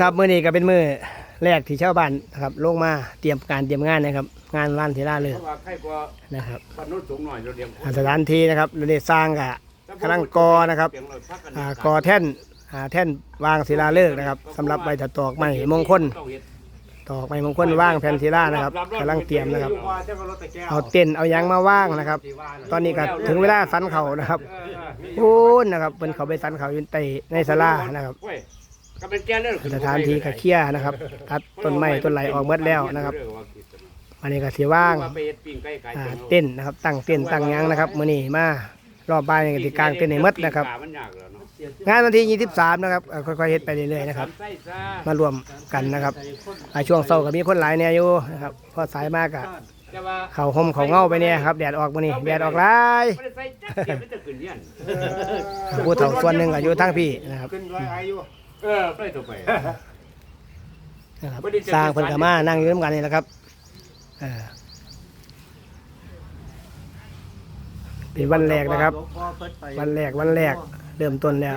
ครับมื้อนี้ก็เป็นมื้อแรกที่ชาวบ้านนะครับลงมาเตรียมการเตรียมงานนะครับ งานร้านเทล่าเลยเพราะว่าใครกว่านะครับบ้านโน้นสูงหน่อยเราเรียงอ่าสถานที่นะครับเราได้สร้างกะกำลังกอนะครับอ่ากอแท่นอ่าแท่นวางศิลาฤกษ์นะครับสำหรับใบตอกไม้มงคลตอกไม้มงคลว่างแผ่นศิลานะครับกำลังเตรียมนะครับ เอาเต็นท์เอาหยังมาว่างนะครับ ตอนนี้ก็ถึงเวลาสันเขานะครับโอ้นนะครับเป็นเขาไปสันเขาอยู่ในในศาลานะครับ ก็เป็นแก้เรื่องสถานที่ก็เคลียร์นะครับตัดต้นไม้ต้นไหลออกหมดแล้วนะครับวันนี้ก็สีว่างอ่าเต้นท์นะครับ ตั้งเต้นท์ตั้งหยังนะครับมื้อนี้มารอบบ่ายนี่ก็สิกลางเต้นท์ให้หมดนะครับ งานวันที่ 23 นะครับเอ่อค่อยๆเฮ็ดไปเรื่อยๆนะครับ มารวมกันนะครับอ่าช่วงเช้าก็มีคนหลายแนวอยู่นะครับพอสายมากอะแต่ว่าเขาห่มเขาเงาไปเนี่ยครับแดดออกมานี่แดดออกหลายไม่ได้ใส่จักเก็บไม่จะขึ้นเฮียนผู้เฒ่าส่วนหนึ่งก็อยู่ทั้งพี่นะครับขึ้นร้อยอายุ เออไปต่อไป นะครับสร้างเพิ่นก็มานั่งอยู่น้ำกันนี่แหละครับเออเป็นวันแรกนะครับ วันแรกวันแรกเริ่มต้นแล้ว